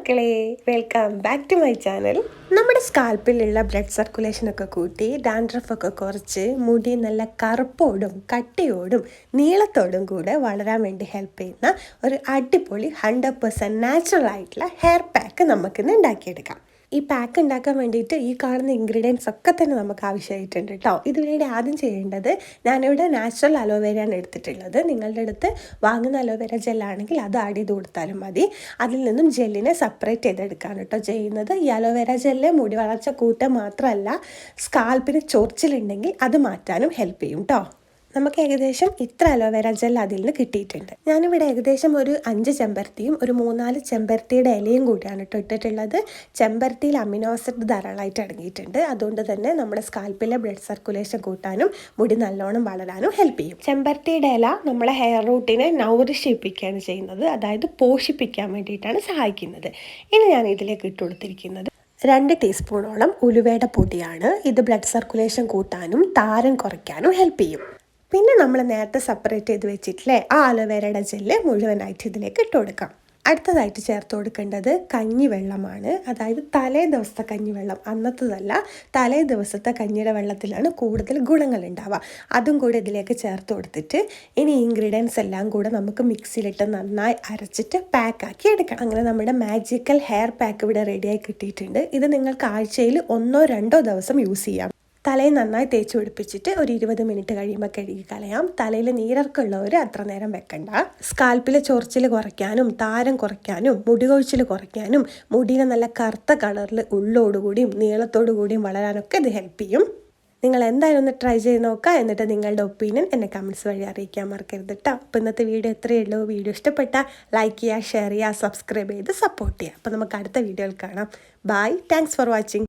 മക്കളെ welcome back to my channel നമ്മുടെ സ്കാൽപ്പിലുള്ള ബ്ലഡ് സർക്കുലേഷൻ ഒക്കെ കൂട്ടി ഡാൻഡ്രഫ് ഒക്കെ കുറച്ച് മുടി നല്ല കറുപ്പോടും കട്ടിയോടും നീളത്തോടും കൂടെ വളരാൻ വേണ്ടി ഹെൽപ്പ് ചെയ്യുന്ന ഒരു അടിപൊളി ഹൺഡ്രഡ് പെർസെന്റ് നാച്ചുറൽ ആയിട്ടുള്ള ഹെയർ പാക്ക് നമുക്കിന്ന് ഉണ്ടാക്കിയെടുക്കാം. ഈ പാക്ക് ഉണ്ടാക്കാൻ വേണ്ടിയിട്ട് ഈ കാണുന്ന ഇൻഗ്രീഡിയൻസ് ഒക്കെ തന്നെ നമുക്ക് ആവശ്യമായിട്ടുണ്ട് കേട്ടോ ഇതിനുവേണ്ടി ആദ്യം ചെയ്യേണ്ടത് ഞാനിവിടെ നാച്ചുറൽ അലോവേരയാണ് എടുത്തിട്ടുള്ളത്. നിങ്ങളുടെ അടുത്ത് വാങ്ങുന്ന അലോവേര ജെല്ലാണെങ്കിൽ അത് ആഡ് ചെയ്ത് കൊടുത്താലും മതി. അതിൽ നിന്നും ജെല്ലിനെ സെപ്പറേറ്റ് ചെയ്തെടുക്കാണ് കേട്ടോ ചെയ്യുന്നത്. ഈ അലോവേര ജെല്ല് മുടി വളർച്ച കൂട്ടാൻ മാത്രമല്ല സ്കാൽപ്പിന് ചൊറിച്ചിലുണ്ടെങ്കിൽ അത് മാറ്റാനും ഹെൽപ്പ് ചെയ്യും കേട്ടോ നമുക്ക് ഏകദേശം ഇത്ര അലോവേര ജെൽ അതിൽ നിന്ന് കിട്ടിയിട്ടുണ്ട്. ഞാനിവിടെ ഏകദേശം ഒരു അഞ്ച് ചെമ്പരത്തിയും ഒരു മൂന്നാൽ ചെമ്പരത്തിയുടെ ഇലയും കൂടിയാണ് കേട്ടോ ഇട്ടിട്ടുള്ളത്. ചെമ്പരത്തിയിൽ അമിനോ ആസിഡ് ധാരാളമായിട്ട് അടങ്ങിയിട്ടുണ്ട്. അതുകൊണ്ട് തന്നെ നമ്മുടെ സ്കാൽപ്പിലെ ബ്ലഡ് സർക്കുലേഷൻ കൂട്ടാനും മുടി നല്ലോണം വളരാനും ഹെൽപ്പ് ചെയ്യും. ചെമ്പരത്തിയുടെ ഇല നമ്മളെ ഹെയർ റൂട്ടിനെ നൗറിഷ് ചെയ്യിപ്പിക്കുകയാണ് ചെയ്യുന്നത്. അതായത് പോഷിപ്പിക്കാൻ വേണ്ടിയിട്ടാണ് സഹായിക്കുന്നത്. ഇനി ഞാൻ ഇതിലേക്ക് ഇട്ട് കൊടുത്തിരിക്കുന്നത് രണ്ട് ടീസ്പൂണോളം ഉലുവയുടെ പൊടിയാണ്. ഇത് ബ്ലഡ് സർക്കുലേഷൻ കൂട്ടാനും താരം കുറയ്ക്കാനും ഹെൽപ്പ് ചെയ്യും. പിന്നെ നമ്മൾ നേരത്തെ സെപ്പറേറ്റ് ചെയ്ത് വെച്ചിട്ടില്ലേ ആ അലോവേരയുടെ ജെല്ല് മുഴുവനായിട്ട് ഇതിലേക്ക് ഇട്ട് കൊടുക്കാം. അടുത്തതായിട്ട് ചേർത്ത് കൊടുക്കേണ്ടത് കഞ്ഞിവെള്ളമാണ്. അതായത് തലേ ദിവസത്തെ കഞ്ഞിവെള്ളം. അന്നത്തതല്ല തലേ ദിവസത്തെ കഞ്ഞിയുടെ വെള്ളത്തിലാണ് കൂടുതൽ ഗുണങ്ങൾ ഉണ്ടാവുക. അതും കൂടി ഇതിലേക്ക് ചേർത്ത് കൊടുത്തിട്ട് ഇനി ഇൻഗ്രീഡിയൻസ് എല്ലാം കൂടെ നമുക്ക് മിക്സിയിലിട്ട് നന്നായി അരച്ചിട്ട് പാക്കാക്കി എടുക്കണം. അങ്ങനെ നമ്മുടെ മാജിക്കൽ ഹെയർ പാക്ക് ഇവിടെ റെഡിയായി കിട്ടിയിട്ടുണ്ട്. ഇത് നിങ്ങൾക്ക് ആഴ്ചയിൽ ഒന്നോ രണ്ടോ ദിവസം യൂസ് ചെയ്യാം. തലയിൽ നന്നായി തേച്ച് പിടിപ്പിച്ചിട്ട് ഒരു ഇരുപത് മിനിറ്റ് കഴിയുമ്പോൾ കഴുകി കളയാം. തലയിൽ നീരർക്കുള്ളവർ അത്ര നേരം വെക്കണ്ട. സ്കാൽപ്പിൽ ചൊറിച്ചിൽ കുറയ്ക്കാനും താരം കുറയ്ക്കാനും മുടി കൊഴിച്ചിൽ കുറയ്ക്കാനും മുടിയിലെ നല്ല കറുത്ത കളറിൽ ഉള്ളോടുകൂടിയും നീളത്തോടു കൂടിയും വളരാനൊക്കെ ഇത് ഹെൽപ്പ് ചെയ്യും. നിങ്ങൾ എന്തായാലും ഒന്ന് ട്രൈ ചെയ്ത് നോക്കുക എന്നിട്ട് നിങ്ങളുടെ ഒപ്പീനിയൻ എന്നെ കമന്റ്സ് വഴി അറിയിക്കാൻ മറക്കരുത് കേട്ടോ അപ്പോൾ ഇന്നത്തെ വീഡിയോ എത്രയേ ഉള്ളൂ. വീഡിയോ ഇഷ്ടപ്പെട്ട ലൈക്ക് ചെയ്യുക ഷെയർ ചെയ്യുക സബ്സ്ക്രൈബ് ചെയ്ത് സപ്പോർട്ട് ചെയ്യുക. അപ്പോൾ നമുക്ക് അടുത്ത വീഡിയോയിൽ കാണാം. Bye thanks for watching